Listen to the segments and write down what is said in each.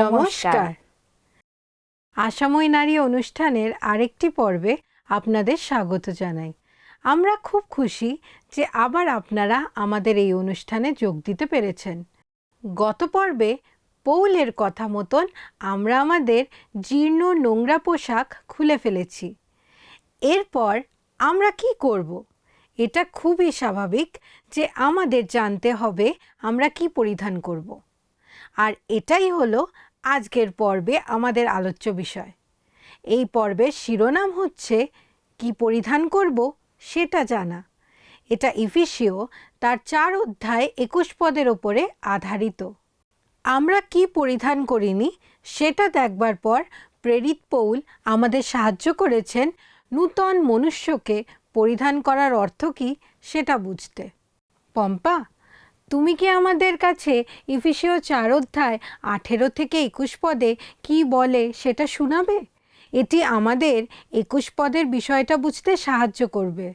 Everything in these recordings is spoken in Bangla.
নমস্কার। আসাময় নারী অনুষ্ঠানের আরেকটি পর্বে আপনাদের স্বাগত জানাই। আমরা খুব খুশি যে আবার আপনারা আমাদের এই অনুষ্ঠানে যোগ দিতে পেরেছেন। গত পর্বে পৌলের কথা মতন আমরা আমাদের জীর্ণ নোংরা পোশাক খুলে ফেলেছি। এরপর আমরা কি করব? এটা খুবই স্বাভাবিক যে আমাদের জানতে হবে আমরা কি পরিধান করব। আর এটাই হলো আজকের পর্বে আমাদের আলোচ্য বিষয়। এই পর্বের শিরোনাম হচ্ছে, কি পরিধান করব সেটা জানা। এটা ইফিসিও তার চার অধ্যায় একুশ পদের ওপরে আধারিত। আমরা কি পরিধান করিনি সেটা দেখবার পর প্রেরিত পৌল আমাদের সাহায্য করেছেন নূতন মনুষ্যকে পরিধান করার অর্থ কি সেটা বুঝতে। পম্পা তুমি কি আমাদের কাছে ইফিসীয় চার অধ্যায় আঠেরো থেকে একুশ পদে কি বলে সেটা শোনাবে? এটি আমাদের একুশ পদের বিষয়টা বুঝতে সাহায্য করবে।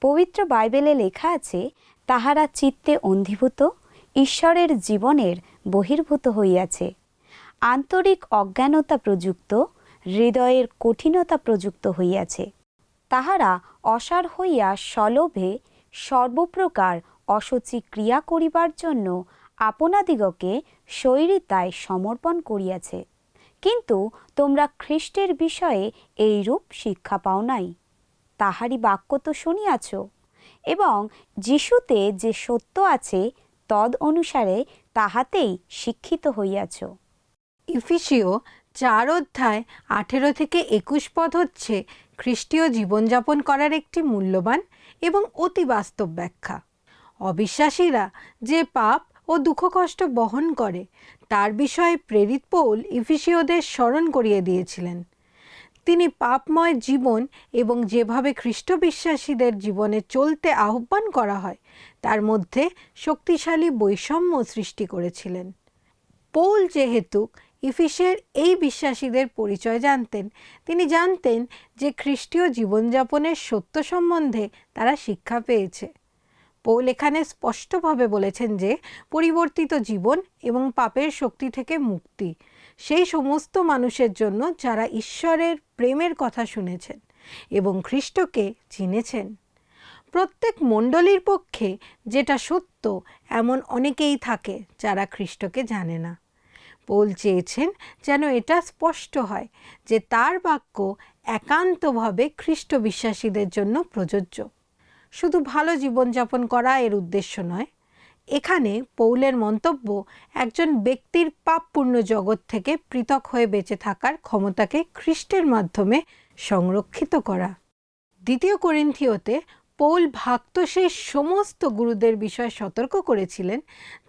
পবিত্র বাইবেলে লেখা আছে, তাহারা চিত্তে অন্ধীভূত, ঈশ্বরের জীবনের বহির্ভূত হইয়াছে। আন্তরিক অজ্ঞানতা প্রযুক্ত, হৃদয়ের কঠিনতা প্রযুক্ত হইয়াছে। তাহারা অসার হইয়া সলোভে সর্বপ্রকার অসচি ক্রিয়া করিবার জন্য আপনাদিগকে শৈরিতায় সমর্পণ করিয়াছে। কিন্তু তোমরা খ্রিস্টের বিষয়ে এইরূপ শিক্ষা পাও নাই। তাহারই বাক্য তো শুনিয়াছ। এবং যিশুতে যে সত্য আছে তদ অনুসারে তাহাতেই শিক্ষিত হইয়াছ। ইফিসীয় চার অধ্যায় আঠেরো থেকে একুশ পদ হচ্ছে খ্রিস্টীয় জীবনযাপন করার একটি মূল্যবান এবং অতি বাস্তব ব্যাখ্যা। অবিশ্বাসীরা যে পাপ ও দুঃখ কষ্ট বহন করে, তার বিষয়ে প্রেরিত পৌল ইফিসীয়দের স্মরণ করিয়ে দিয়েছিলেন। তিনি পাপময় জীবন এবং যেভাবে খ্রিস্ট বিশ্বাসীদের জীবনে চলতে আহ্বান করা হয়, তার মধ্যে শক্তিশালী বৈষম্য সৃষ্টি করেছিলেন। পৌল যেহেতু ইফিসের এই বিশ্বাসীদের পরিচয় জানতেন, তিনি জানতেন যে খ্রিস্টীয় জীবনযাপনের সত্য সম্বন্ধে তারা শিক্ষা পেয়েছে। পৌল এখানে স্পষ্টভাবে বলেছেন যে, পরিবর্তিত জীবন এবং পাপের শক্তি থেকে মুক্তি। সেই সমস্ত মানুষের জন্য যারা ঈশ্বরের প্রেমের কথা শুনেছেন এবং খ্রিস্টকে চিনেছেন। প্রত্যেক মণ্ডলীর পক্ষে যেটা সত্য, এমন অনেকেই থাকে যারা খ্রিস্টকে জানে না। পৌল চেয়েছেন যেন এটা স্পষ্ট হয় যে তার বাক্য একান্তভাবে খ্রিস্ট বিশ্বাসীদের জন্য প্রযোজ্য। শুধু ভালো জীবনযাপন করা এর উদ্দেশ্য নয়। এখানে পৌলের মন্তব্য, একজন ব্যক্তির পাপপূর্ণ জগৎ থেকে পৃথক হয়ে বেঁচে থাকার ক্ষমতাকে খ্রিস্টের মাধ্যমে সংরক্ষিত করা। দ্বিতীয় করিন্থিওতে পৌল ভাক্ত সেই সমস্ত গুরুদের বিষয়ে সতর্ক করেছিলেন,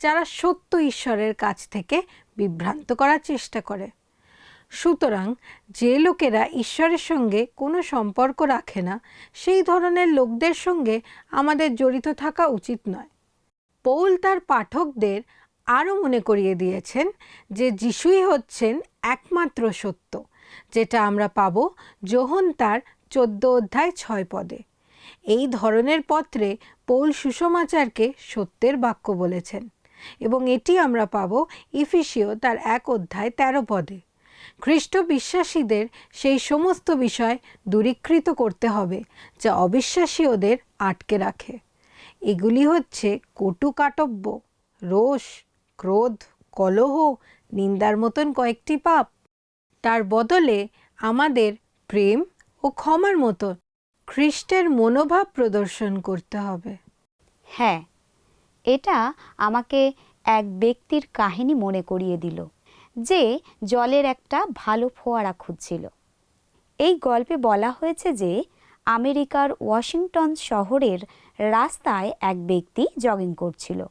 যারা সত্য ঈশ্বরের কাছ থেকে বিভ্রান্ত করার চেষ্টা করে। সুতরাং যে লোকেরা ঈশ্বরের সঙ্গে কোনো সম্পর্ক রাখে না, সেই ধরনের লোকদের সঙ্গে আমাদের জড়িত থাকা উচিত নয়। পৌল তার পাঠকদের আরও মনে করিয়ে দিয়েছেন যে যিশুই হচ্ছেন একমাত্র সত্য, যেটা আমরা পাব যোহন তার চোদ্দ অধ্যায় ছয় পদে। এই ধরনের পত্রে পৌল সুষমাচারকে সত্যের বাক্য বলেছেন এবং এটি আমরা পাব ইফিসিও তার এক অধ্যায় তেরো পদে। খ্রিস্ট বিশ্বাসীদের সেই সমস্ত বিষয় দূরীকৃত করতে হবে, যা অবিশ্বাসী ওদের আটকে রাখে। এগুলি হচ্ছে কটু কাটব্য, রোষ, ক্রোধ, কলহ, নিন্দার মতন কয়েকটি পাপ। তার বদলে আমাদের প্রেম ও ক্ষমার মতো খ্রিস্টের মনোভাব প্রদর্শন করতে হবে। হ্যাঁ এটা আমাকে এক ব্যক্তির কাহিনী মনে করিয়ে দিল। যে জলের একটা ভালো ফোয়ারা খুঁজছিল। এই গল্পে বলা হয়েছে যে আমেরিকার ওয়াশিংটন শহরের রাস্তায় এক ব্যক্তি জগিং করছিল।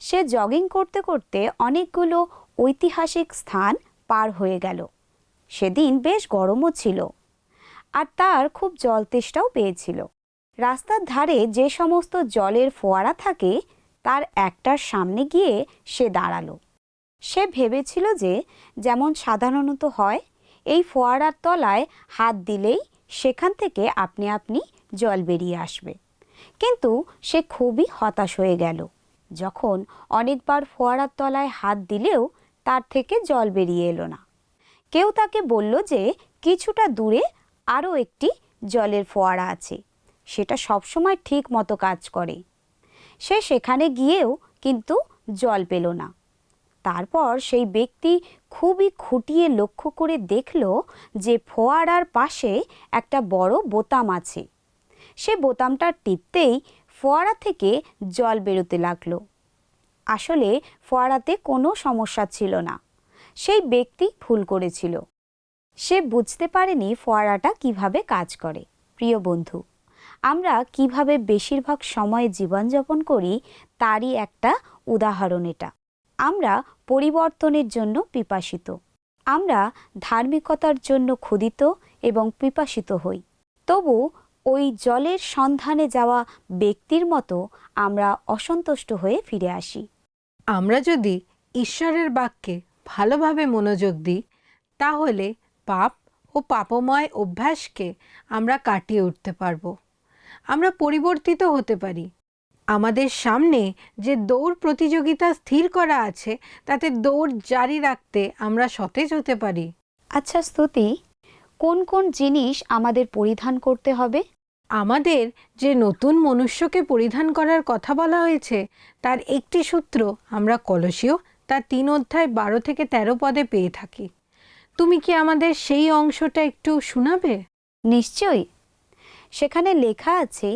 সে জগিং করতে করতে অনেকগুলো ঐতিহাসিক স্থান পার হয়ে গেল। সেদিন বেশ গরমও ছিল আর তার খুব জল তেষ্টাও পেয়েছিল। রাস্তার ধারে যে সমস্ত জলের ফোয়ারা থাকে, তার একটার সামনে গিয়ে সে দাঁড়াল। সে ভেবেছিল যে যেমন সাধারণত হয়, এই ফোয়ারার তলায় হাত দিলেই সেখান থেকে আপনি আপনি জল বেরিয়ে আসবে। কিন্তু সে খুবই হতাশ হয়ে গেল। যখন অনেকবার ফোয়ারার তলায় হাত দিলেও তার থেকে জল বেরিয়ে এলো না। কেউ তাকে বলল যে কিছুটা দূরে আরও একটি জলের ফোয়ারা আছে। সেটা সবসময় ঠিক মতো কাজ করে। সে সেখানে গিয়েও কিন্তু জল পেল না। তারপর সেই ব্যক্তি খুবই খুঁটিয়ে লক্ষ্য করে দেখল যে ফোয়ারার পাশে একটা বড় বোতাম আছে। সে বোতামটা টিপতেই ফোয়ারা থেকে জল বেরোতে লাগল। আসলে ফোয়ারাতে কোনো সমস্যা ছিল না। সেই ব্যক্তি ভুল করেছিল। সে বুঝতে পারেনি ফোয়ারাটা কীভাবে কাজ করে। প্রিয় বন্ধু, আমরা কীভাবে বেশিরভাগ সময়ে জীবনযাপন করি তারই একটা উদাহরণ এটা। আমরা পরিবর্তনের জন্য পিপাসিত। আমরা ধার্মিকতার জন্য ক্ষুদিত এবং পিপাসিত হই। তবু ওই জলের সন্ধানে যাওয়া ব্যক্তির মতো আমরা অসন্তুষ্ট হয়ে ফিরে আসি। আমরা যদি ঈশ্বরের বাক্যে ভালোভাবে মনোযোগ দিই, তাহলে পাপ ও পাপময় অভ্যাসকে আমরা কাটিয়ে উঠতে পারব। আমরা পরিবর্তিত হতে পারি। আমাদের সামনে যে দৌড় প্রতিযোগিতা স্থির করা আছে তাতে দৌড় জারি রাখতে আমরা সতেজ হতে পারি। আচ্ছা স্তুতি কোন কোন জিনিস আমাদের পরিধান করতে হবে? আমাদের যে নতুন মনুষ্যকে পরিধান করার কথা বলা হয়েছে তার একটি সূত্র আমরা কলসীয় তার তিন অধ্যায় বারো থেকে তেরো পদে পেয়ে থাকি। তুমি কি আমাদের সেই অংশটা একটু শোনাবে? নিশ্চয়ই। সেখানে লেখা আছে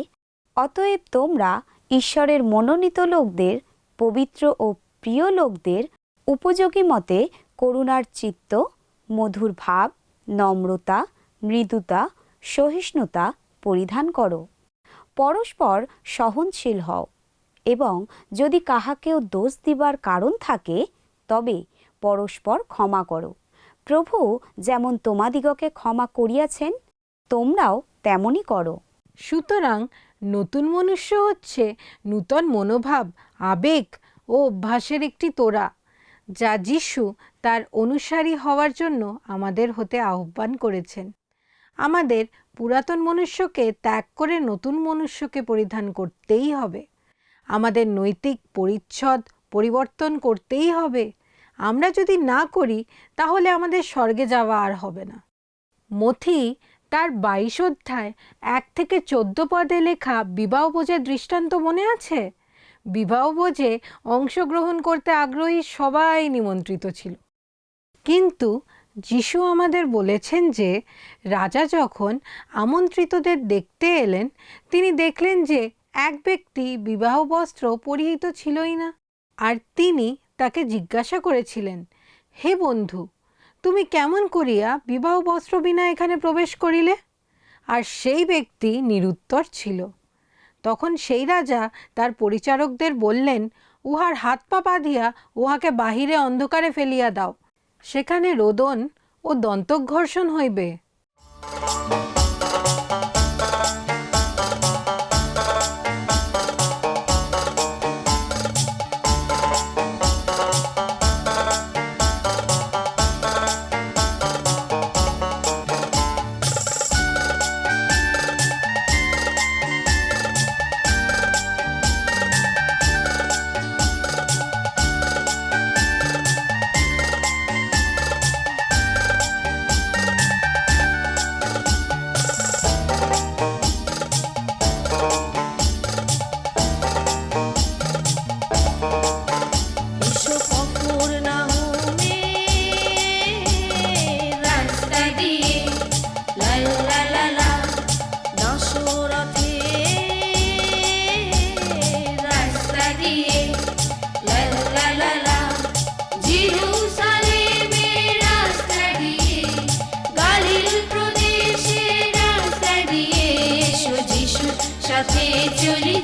অতএব তোমরা ঈশ্বরের মনোনীত লোকদের, পবিত্র ও প্রিয় লোকদের উপযোগী মতে করুণার চিত্ত, মধুর ভাব, নম্রতা, মৃদুতা, সহিষ্ণুতা পরিধান করো। পরস্পর সহনশীল হও এবং যদি কাহাকেও দোষ দিবার কারণ থাকে, তবে পরস্পর ক্ষমা করো। প্রভু যেমন তোমাদিগকে ক্ষমা করিয়াছেন, তোমরাও তেমনই করো। সুতরাং নতুন মনুষ্য হচ্ছে নূতন মনোভাব, আবেগ ও অভ্যাসের একটি তোড়া, যা যিশু তার অনুসারী হওয়ার জন্য আমাদের হতে আহ্বান করেছেন। আমাদের পুরাতন মনুষ্যকে ত্যাগ করে নতুন মনুষ্যকে পরিধান করতেই হবে। আমাদের নৈতিক পরিচ্ছদ পরিবর্তন করতেই হবে। আমরা যদি না করি, তাহলে আমাদের স্বর্গে যাওয়া আর হবে না। মথি তার বাইশ অধ্যায়, এক থেকে চোদ্দ পদে লেখা বিবাহ ভোজের দৃষ্টান্ত মনে আছে? বিবাহ ভোজে অংশগ্রহণ করতে আগ্রহী সবাই নিমন্ত্রিত ছিল। কিন্তু যিশু আমাদের বলেছেন যে, রাজা যখন আমন্ত্রিতদের দেখতে এলেন, তিনি দেখলেন যে এক ব্যক্তি বিবাহ বস্ত্র পরিহিত ছিলই না। আর তিনি তাকে জিজ্ঞাসা করেছিলেন, হে বন্ধু তুমি কেমন করিয়া বিবাহ বস্ত্র বিনা এখানে প্রবেশ করিলে? আর সেই ব্যক্তি নিরুত্তর ছিল। তখন সেই রাজা তার পরিচারকদের বললেন, উহার হাত পা বাঁধিয়া উহাকে বাহিরে অন্ধকারে ফেলিয়া দাও। সেখানে রোদন ও দন্তঘর্ষণ হইবে।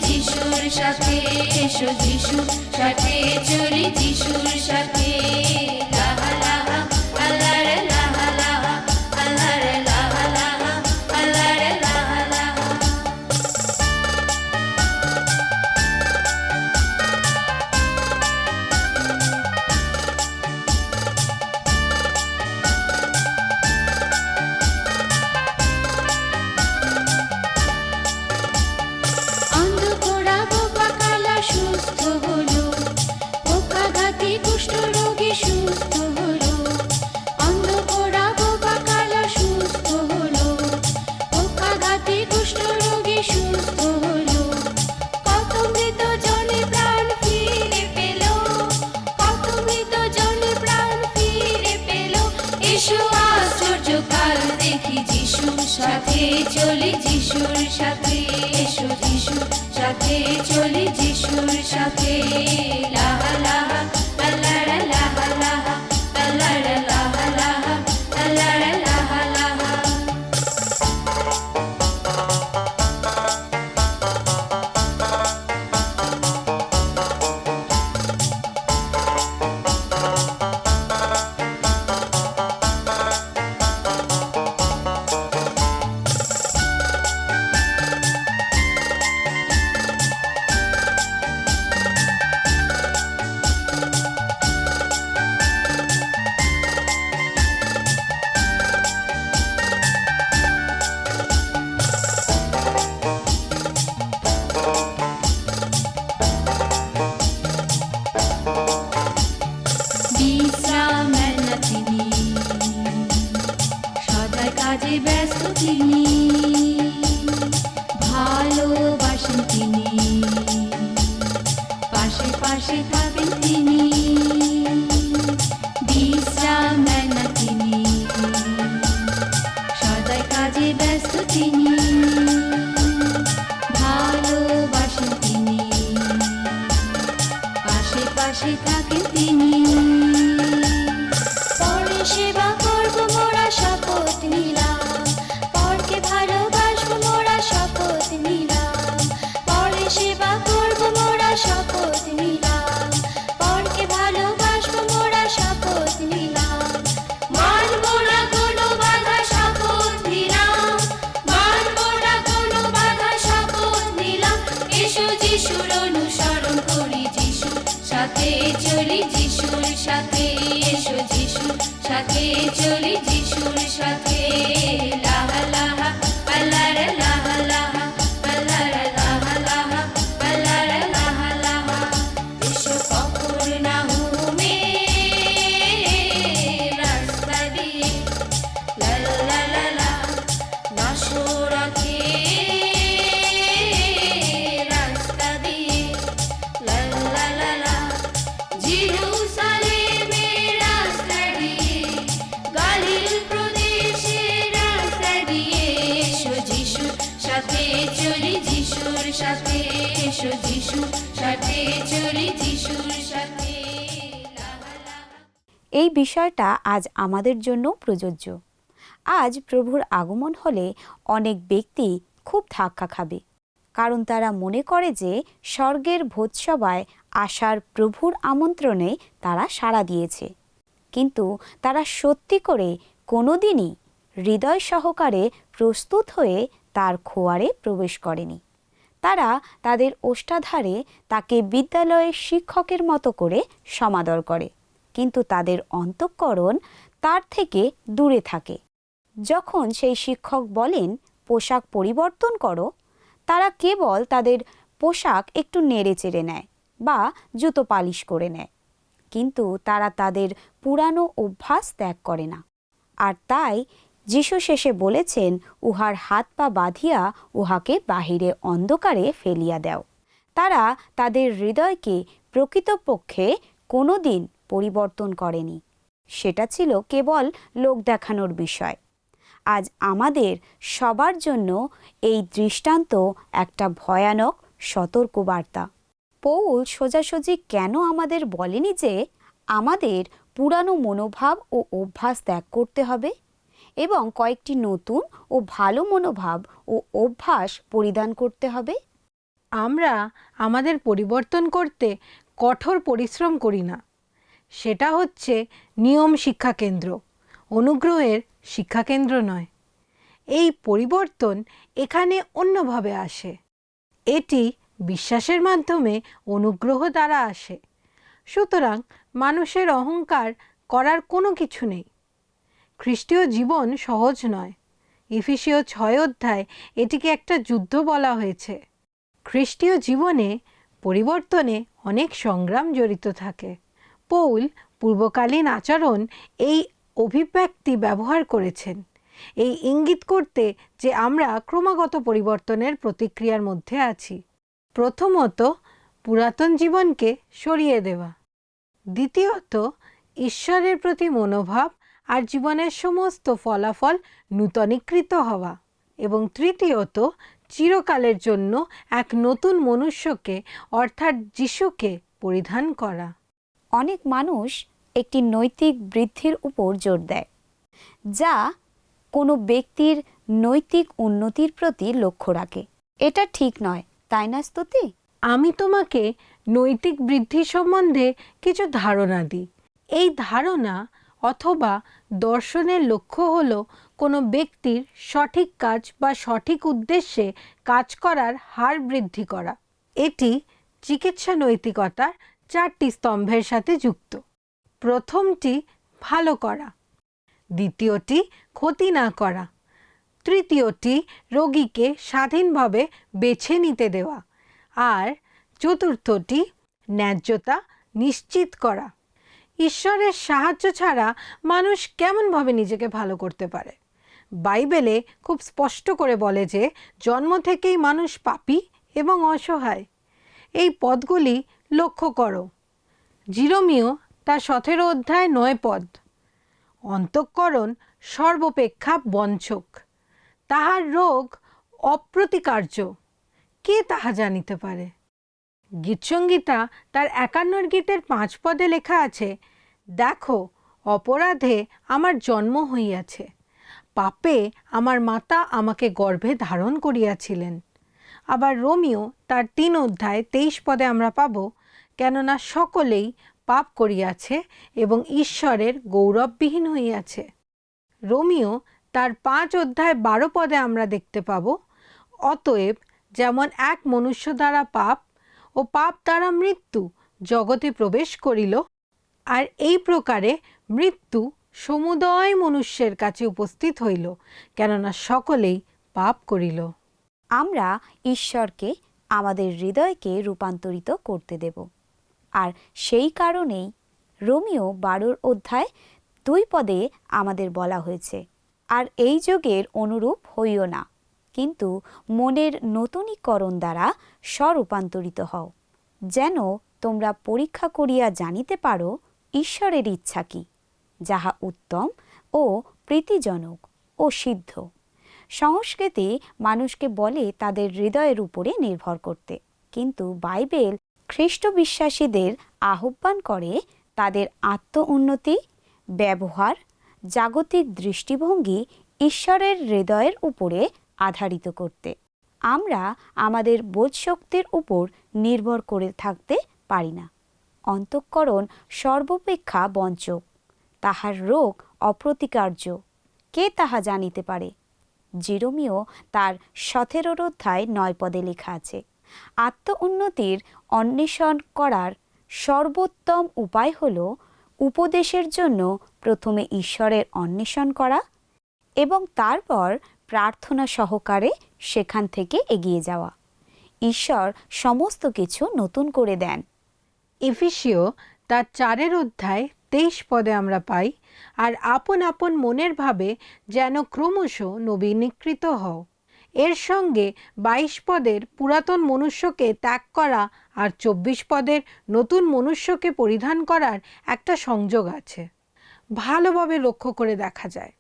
যিশুর সাথে এসো যিশুর সাথে চলি যিশুর সাথে। চলি যিশুর সাথে এসো যিশুর সাথে চলি যিশুর সাথে লাহা লাহা লালা লাহা লাহা লালা লাহা লাহা সাথে চলি যিশুর সাথে। এই বিষয়টা আজ আমাদের জন্য প্রযোজ্য। আজ প্রভুর আগমন হলে অনেক ব্যক্তি খুব ধাক্কা খাবে। কারণ তারা মনে করে যে স্বর্গের ভোজসভায় আসার প্রভুর আমন্ত্রণে তারা সাড়া দিয়েছে। কিন্তু তারা সত্যি করে কোনোদিনই হৃদয় সহকারে প্রস্তুত হয়ে তার খোয়ারে প্রবেশ করেনি। তারা তাদের ওষ্ঠাধারে তাকে বিদ্যালয়ের শিক্ষকের মতো করে সমাদর করে। কিন্তু তাদের অন্তঃকরণ তার থেকে দূরে থাকে। যখন সেই শিক্ষক বলেন, পোশাক পরিবর্তন করো, তারা কেবল তাদের পোশাক একটু নেড়ে চেড়ে নেয় বা জুতো পালিশ করে নেয়। কিন্তু তারা তাদের পুরানো অভ্যাস ত্যাগ করে না। আর তাই যিশু শেষে বলেছেন, উহার হাত পা বাঁধিয়া উহাকে বাহিরে অন্ধকারে ফেলিয়া দেও। তারা তাদের হৃদয়কে প্রকৃতপক্ষে কোনো দিন পরিবর্তন করেনি। সেটা ছিল কেবল লোক দেখানোর বিষয়। আজ আমাদের সবার জন্য এই দৃষ্টান্ত একটা ভয়ানক সতর্কবার্তা। পৌল সোজাসুজি কেন আমাদের বলেনি যে আমাদের পুরানো মনোভাব ও অভ্যাস ত্যাগ করতে হবে? এবং কয়েকটি নতুন ও ভালো মনোভাব ও অভ্যাস পরিধান করতে হবে। আমরা আমাদের পরিবর্তন করতে কঠোর পরিশ্রম করি না। সেটা হচ্ছে নিয়ম শিক্ষাকেন্দ্র অনুগ্রহের শিক্ষাকেন্দ্র নয়। এই পরিবর্তন এখানে অন্যভাবে আসে। এটি বিশ্বাসের মাধ্যমে অনুগ্রহ দ্বারা আসে। সুতরাং মানুষের অহংকার করার কোনো কিছু নেই। খ্রিস্টীয় জীবন সহজ নয়। ইফিসীয় ছয় অধ্যায় এটিকে একটা যুদ্ধ বলা হয়েছে। খ্রিস্টীয় জীবনে পরিবর্তনে অনেক সংগ্রাম জড়িত থাকে। পৌল পূর্বকালীন আচরণ এই অভিব্যক্তি ব্যবহার করেছেন। এই ইঙ্গিত করতে যে আমরা ক্রমাগত পরিবর্তনের প্রতিক্রিয়ার মধ্যে আছি। প্রথমত, পুরাতন জীবনকে সরিয়ে দেওয়া। দ্বিতীয়ত, ঈশ্বরের প্রতি মনোভাব আর জীবনের সমস্ত ফলাফল নূতনীকৃত হওয়া। এবং তৃতীয়ত চিরকালের জন্য এক নতুন মনুষ্যকে অর্থাৎ যিশুকে পরিধান করা। অনেক মানুষ একটি নৈতিক বৃদ্ধির উপর জোর দেয় যা কোনো ব্যক্তির নৈতিক উন্নতির প্রতি লক্ষ্য রাখে। এটা ঠিক নয় তাই না স্তুতি? আমি তোমাকে নৈতিক বৃদ্ধি সম্বন্ধে কিছু ধারণা দিই। এই ধারণা অথবা দর্শনের লক্ষ্য হল কোনো ব্যক্তির সঠিক কাজ বা সঠিক উদ্দেশ্যে কাজ করার হার বৃদ্ধি করা। এটি চিকিৎসা নৈতিকতার চারটি স্তম্ভের সাথে যুক্ত। প্রথমটি, ভালো করা। দ্বিতীয়টি, ক্ষতি না করা। তৃতীয়টি, রোগীকে স্বাধীনভাবে বেছে নিতে দেওয়া। আর চতুর্থটি, ন্যায্যতা নিশ্চিত করা। ঈশ্বরের সাহায্য ছাড়া মানুষ কেমনভাবে নিজেকে ভালো করতে পারে? বাইবেলে খুব স্পষ্ট করে বলে যে, জন্ম থেকেই মানুষ পাপি এবং অসহায়। এই পদগুলি লক্ষ্য করো। জিরোমিও তার সতেরো অধ্যায় নয় পদ। অন্তঃকরণ সর্বপেক্ষা বঞ্চক। তাহার রোগ অপ্রতিকার্য। কে তাহা জানিতে পারে? গীতসংগীতা তার একান্নর গীতের পাঁচ পদে লেখা আছে, দেখো, অপরাধে আমার জন্ম হইয়াছে। পাপে আমার মাতা আমাকে গর্ভে ধারণ করিয়াছিলেন। আবার রোমিও তার তিন অধ্যায় তেইশ পদে আমরা পাব, কেননা সকলেই পাপ করিয়াছে এবং ঈশ্বরের গৌরববিহীন হইয়াছে। রোমিও তার পাঁচ অধ্যায় বারো পদে আমরা দেখতে পাব, অতএব যেমন এক মনুষ্য দ্বারা পাপ ও পাপ দ্বারা মৃত্যু জগতে প্রবেশ করিল। আর এই প্রকারে মৃত্যু সমুদয় মনুষ্যের কাছে উপস্থিত হইল, কেননা সকলেই পাপ করিল। আমরা ঈশ্বরকে, আমাদের হৃদয়কে রূপান্তরিত করতে দেব। আর সেই কারণেই রোমিও বারোর অধ্যায় দুই পদে আমাদের বলা হয়েছে, আর এই যুগের অনুরূপ হইও না। কিন্তু মনের নতুনীকরণ দ্বারা স্বরূপান্তরিত হও, যেন তোমরা পরীক্ষা করিয়া জানিতে পারো ঈশ্বরের ইচ্ছা কি, যাহা উত্তম ও প্রীতিজনক ও সিদ্ধ। সংস্কৃতি মানুষকে বলে তাদের হৃদয়ের উপরে নির্ভর করতে, কিন্তু বাইবেল খ্রিস্ট বিশ্বাসীদের আহ্বান করে তাদের আত্ম উন্নতি ব্যবহার, জাগতিক দৃষ্টিভঙ্গি ঈশ্বরের হৃদয়ের উপরে আধারিত করতে। আমরা আমাদের বোধশক্তির উপর নির্ভর করে থাকতে পারি না। অন্তঃকরণ সর্বাপেক্ষা বঞ্চক। তাহার রোগ অপ্রতিকার্য। কে তাহা জানিতে পারে? জিরোমিও তার সতেরোর অধ্যায় নয় পদে লেখা আছে, আত্ম উন্নতির অন্বেষণ করার সর্বোত্তম উপায় হল উপদেশের জন্য প্রথমে ঈশ্বরের অন্বেষণ করা এবং তারপর প্রার্থনা সহকারে সেখান থেকে এগিয়ে যাওয়া। ঈশ্বর সমস্ত কিছু নতুন করে দেন। এফিসিও তার চারের অধ্যায় তেইশ পদে আমরা পাই, আর আপন আপন মনের ভাবে যেন ক্রমশ নবীনীকৃত হও। এর সঙ্গে বাইশ পদের পুরাতন মনুষ্যকে ত্যাগ করা আর চব্বিশ পদের নতুন মনুষ্যকে পরিধান করার একটা সংযোগ আছে। ভালোভাবে লক্ষ্য করে দেখা যায়।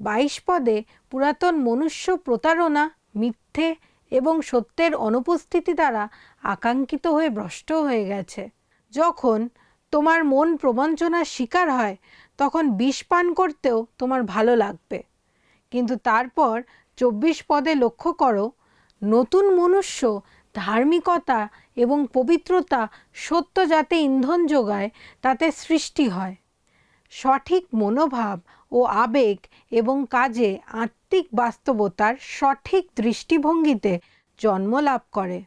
বাইশ পদে পুরাতন মনুষ্য প্রতারণা, মিথ্যে এবং সত্যের অনুপস্থিতি দ্বারা আকাঙ্ক্ষিত হয়ে ভ্রষ্ট হয়ে গেছে। যখন তোমার মন প্রবঞ্চনার শিকার হয়, তখন বিষ পান করতেও তোমার ভালো লাগবে। কিন্তু তারপর চব্বিশ পদে লক্ষ্য করো, নতুন মনুষ্য ধার্মিকতা এবং পবিত্রতা সত্য যাতে ইন্ধন যোগায়, তাতে সৃষ্টি হয়। সঠিক মনোভাব ও আবেগ এবং কাজে আত্মিক বাস্তবতার সঠিক দৃষ্টিভঙ্গিতে জন্ম লাভ করে।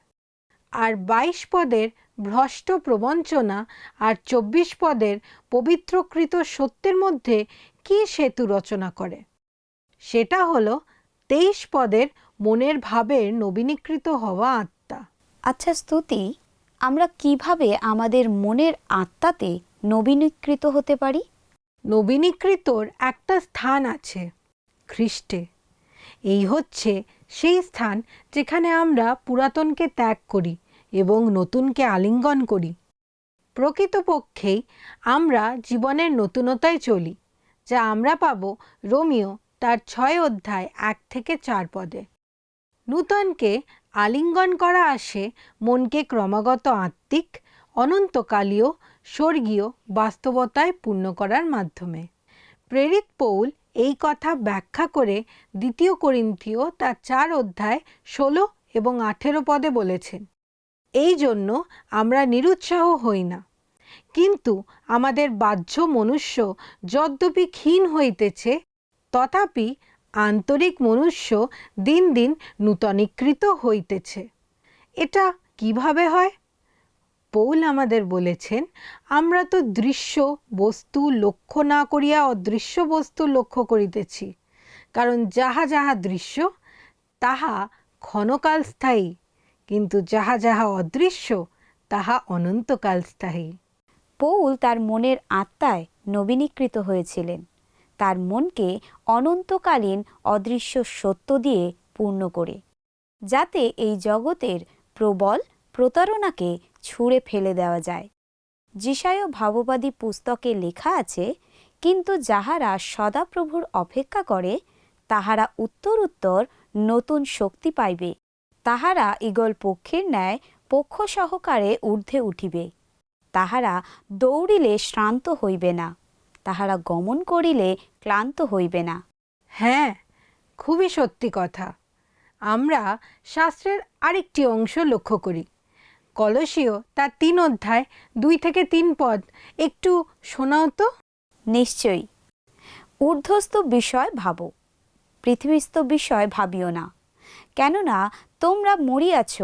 আর বাইশ পদের ভ্রষ্ট প্রবঞ্চনা আর চব্বিশ পদের পবিত্রকৃত সত্যের মধ্যে কি সেতু রচনা করে? সেটা হলো তেইশ পদের মনের ভাবের নবীনীকৃত হওয়া আত্মা। আচ্ছা স্তুতি, আমরা কীভাবে আমাদের মনের আত্মাতে নবীনীকৃত হতে পারি? নবীনীকৃতর একটা স্থান আছে খ্রিস্টে এই হচ্ছে সেই স্থান যেখানে আমরা পুরাতনকে ত্যাগ করি এবং নতুনকে আলিঙ্গন করি। প্রকৃতপক্ষেই আমরা জীবনের নতুনতায় চলি, যা আমরা পাব রোমিও তার ছয় অধ্যায় এক থেকে চার পদে। নূতনকে আলিঙ্গন করা আসে মনকে ক্রমাগত আত্মিক, অনন্তকালীয় স্বর্গীয় বাস্তবতায় পূর্ণ করার মাধ্যমে। প্রেরিত পৌল এই কথা ব্যাখ্যা করে দ্বিতীয় করিন্থীয় তার চার অধ্যায় ষোলো এবং আঠেরো পদে বলেছেন, এই জন্য আমরা নিরুৎসাহ হই না। কিন্তু আমাদের বাহ্য মনুষ্য যদ্যপি ক্ষীণ হইতেছে, তথাপি আন্তরিক মনুষ্য দিন দিন নূতনীকৃত হইতেছে। এটা কীভাবে হয়? পৌল আমাদের বলেছেন, আমরা তো দৃশ্য, বস্তু লক্ষ্য না করিয়া অদৃশ্য বস্তু লক্ষ্য করিতেছি। কারণ যাহা যাহা দৃশ্য, তাহা ক্ষণকাল স্থায়ী, কিন্তু যাহা যাহা অদৃশ্য, তাহা অনন্তকাল স্থায়ী। পৌল তার মনের আত্মায় নবীনীকৃত হয়েছিলেন। তার মনকে অনন্তকালীন অদৃশ্য সত্য দিয়ে পূর্ণ করে, যাতে এই জগতের প্রবল প্রতারণাকে ছুঁড়ে ফেলে দেওয়া যায়। যিশায় ভাববাদী পুস্তকে লেখা আছে, কিন্তু যাহারা সদাপ্রভুর অপেক্ষা করে, তাহারা উত্তর উত্তর নতুন শক্তি পাইবে। তাহারা ইগল পক্ষীর ন্যায় পক্ষ সহকারে ঊর্ধ্বে উঠিবে। তাহারা দৌড়িলে শ্রান্ত হইবে না। তাহারা গমন করিলে ক্লান্ত হইবে না। হ্যাঁ খুবই সত্যি কথা। আমরা শাস্ত্রের আরেকটি অংশ লক্ষ্য করি। কলসীয় তার তিন অধ্যায় দুই থেকে তিন পদ। একটু শোনাও তো। নিশ্চয়ই। ঊর্ধ্বস্থ বিষয় ভাবো। পৃথিবীস্থ বিষয় ভাবিও না। কেননা তোমরা মরিয়াছ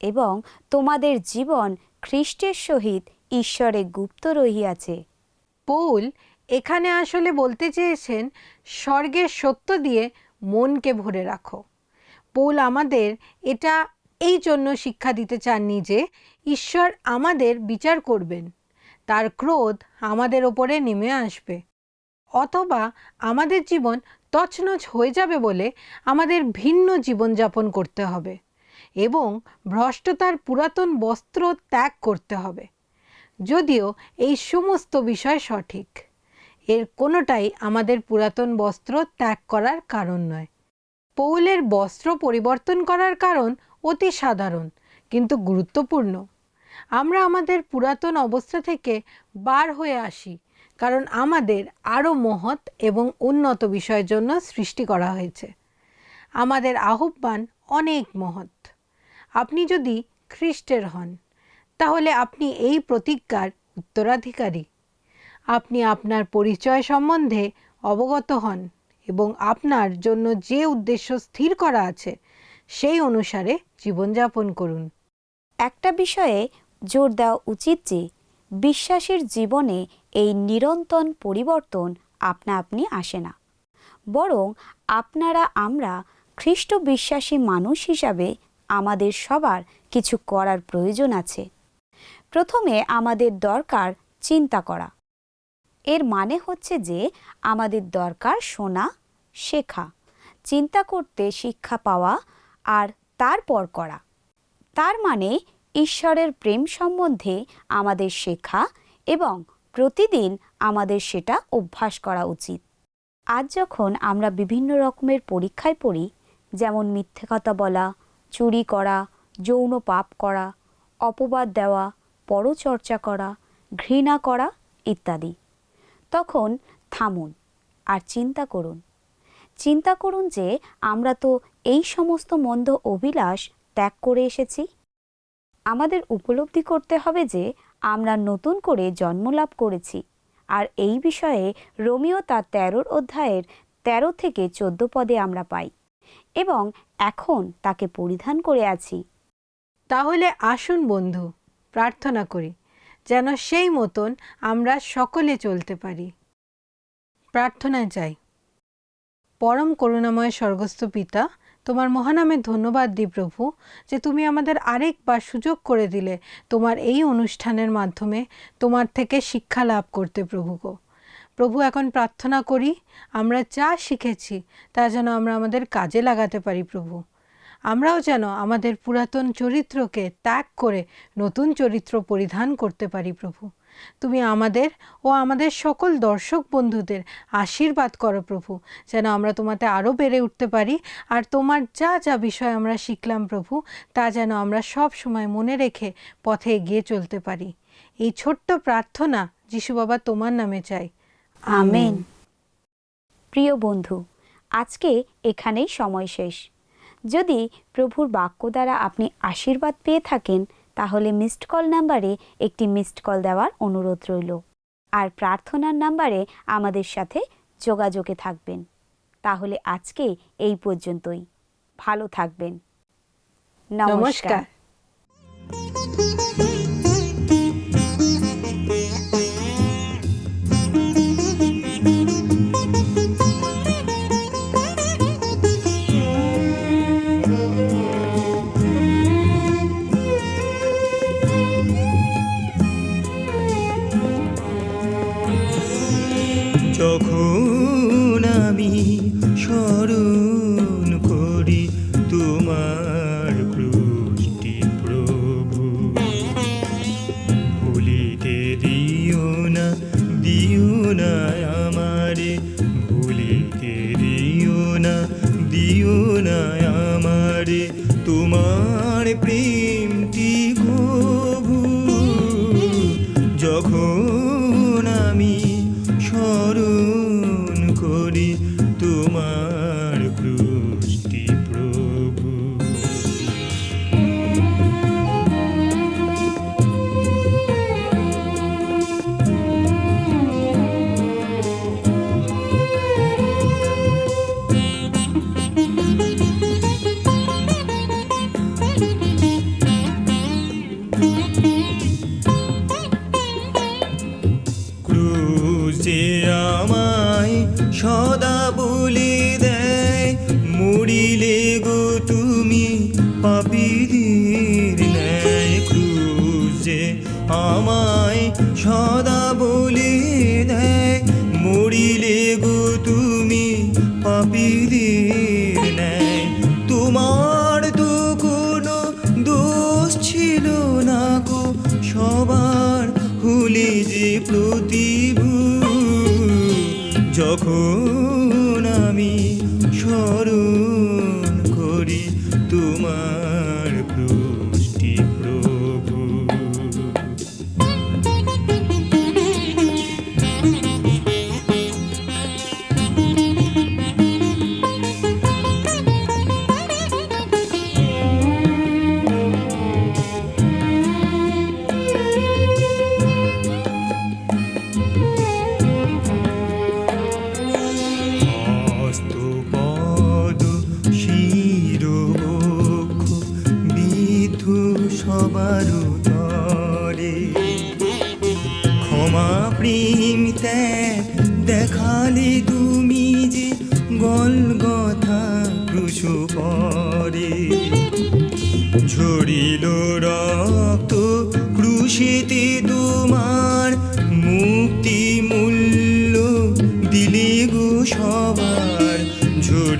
এবং তোমাদের জীবন খ্রিস্টের সহিত ঈশ্বরে গুপ্ত রহিয়াছে। পৌল এখানে আসলে বলতে চেয়েছেন স্বর্গের সত্য দিয়ে মনকে ভরে রাখো। পৌল আমাদের এটা এই জন্য শিক্ষা দিতে চাননি যে, ঈশ্বর আমাদের বিচার করবেন। তার ক্রোধ আমাদের ওপরে নেমে আসবে। অথবা আমাদের জীবন তছনছ হয়ে যাবে বলে আমাদের ভিন্ন জীবনযাপন করতে হবে এবং ভ্রষ্টতার পুরাতন বস্ত্র ত্যাগ করতে হবে। যদিও এই সমস্ত বিষয় সঠিক, এর কোনোটাই আমাদের পুরাতন বস্ত্র ত্যাগ করার কারণ নয়। পৌলের বস্ত্র পরিবর্তন করার কারণ অতি সাধারণ, কিন্তু গুরুত্বপূর্ণ। আমরা আমাদের পুরাতন অবস্থা থেকে বার হয়ে আসি, কারণ আমাদের আরও মহৎ এবং উন্নত বিষয়ের জন্য সৃষ্টি করা হয়েছে। আমাদের আহ্বান অনেক মহৎ। আপনি যদি খ্রিস্টের হন, তাহলে আপনি এই প্রতিজ্ঞার উত্তরাধিকারী। আপনি আপনার পরিচয় সম্বন্ধে অবগত হন এবং আপনার জন্য যে উদ্দেশ্য স্থির করা আছে সেই অনুসারে জীবনযাপন করুন। একটা বিষয়ে জোর দেওয়া উচিত যে, বিশ্বাসের জীবনে এই নিরন্তর পরিবর্তন আপনা আপনি আসে না। বরং আপনারা আমরা খ্রিস্ট বিশ্বাসী মানুষ হিসাবে আমাদের সবার কিছু করার প্রয়োজন আছে। প্রথমে আমাদের দরকার চিন্তা করা। এর মানে হচ্ছে যে, আমাদের দরকার শোনা, শেখা। চিন্তা করতে শিক্ষা পাওয়া আর তারপর করা। তার মানে ঈশ্বরের প্রেম সম্বন্ধে আমাদের শেখা এবং প্রতিদিন আমাদের সেটা অভ্যাস করা উচিত। আজ যখন আমরা বিভিন্ন রকমের পরীক্ষায় পড়ি, যেমন মিথ্যে কথা বলা, চুরি করা, যৌন পাপ করা, অপবাদ দেওয়া, পরচর্চা করা, ঘৃণা করা ইত্যাদি, তখন থামুন আর চিন্তা করুন। চিন্তা করুন যে আমরা তো এই সমস্ত মন্দ অভিলাষ ত্যাগ করে এসেছি। আমাদের উপলব্ধি করতে হবে যে, আমরা নতুন করে জন্মলাভ করেছি। আর এই বিষয়ে রোমিও তার তেরোর অধ্যায়ের তেরো থেকে চোদ্দ পদে আমরা পাই এবং এখন তাকে পরিধান করে আছি। তাহলে আসুন বন্ধু, প্রার্থনা করি, যেন সেই মতন আমরা সকলে চলতে পারি। প্রার্থনা চাই পরম করুণাময় স্বর্গস্থ পিতা তোমার মহানামে ধন্যবাদ দি প্রভু, যে তুমি আমাদের আরেকবার সুযোগ করে দিলে তোমার এই অনুষ্ঠানের মাধ্যমে তোমার থেকে শিক্ষা লাভ করতে প্রভু গো। প্রভু, এখন প্রার্থনা করি, আমরা যা শিখেছি, তা যেন আমরা আমাদের কাজে লাগাতে পারি প্রভু। আমরাও যেন আমাদের পুরাতন চরিত্রকে ত্যাগ করে নতুন চরিত্র পরিধান করতে পারি প্রভু। তুমি আমাদের ও আমাদের সকল দর্শক বন্ধুদের আশীর্বাদ করো প্রভু, যেন আমরা তোমাতে আরও বেড়ে উঠতে পারি। আর তোমার যা যা বিষয় আমরা শিখলাম প্রভু, তা যেন আমরা সব সময় মনে রেখে পথে এগিয়ে চলতে পারি। এই ছোট্ট প্রার্থনা যিশু বাবা তোমার নামে চাই। আমেন। প্রিয় বন্ধু, আজকে এখানেই সময় শেষ। যদি প্রভুর বাক্য দ্বারা আপনি আশীর্বাদ পেয়ে থাকেন তাহলে মিসড কল নাম্বারে একটি মিসড কল দেওয়ার অনুরোধ রইল। আর প্রার্থনার নাম্বারে আমাদের সাথে যোগাযোগে থাকবেন। তাহলে আজকে এই পর্যন্তই। ভালো থাকবেন। নমস্কার।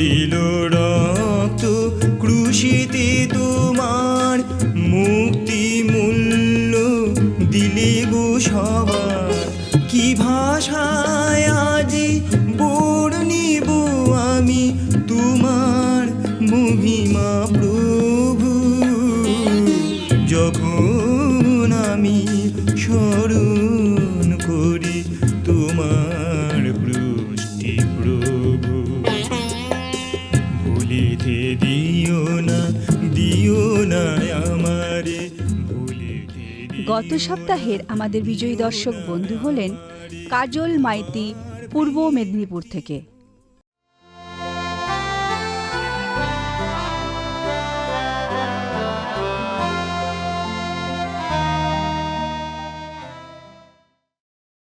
Galilee. গত সপ্তাহের আমাদের বিজয়ী দর্শক বন্ধু হলেন কাজল মাইতি পূর্ব মেদিনীপুর থেকে।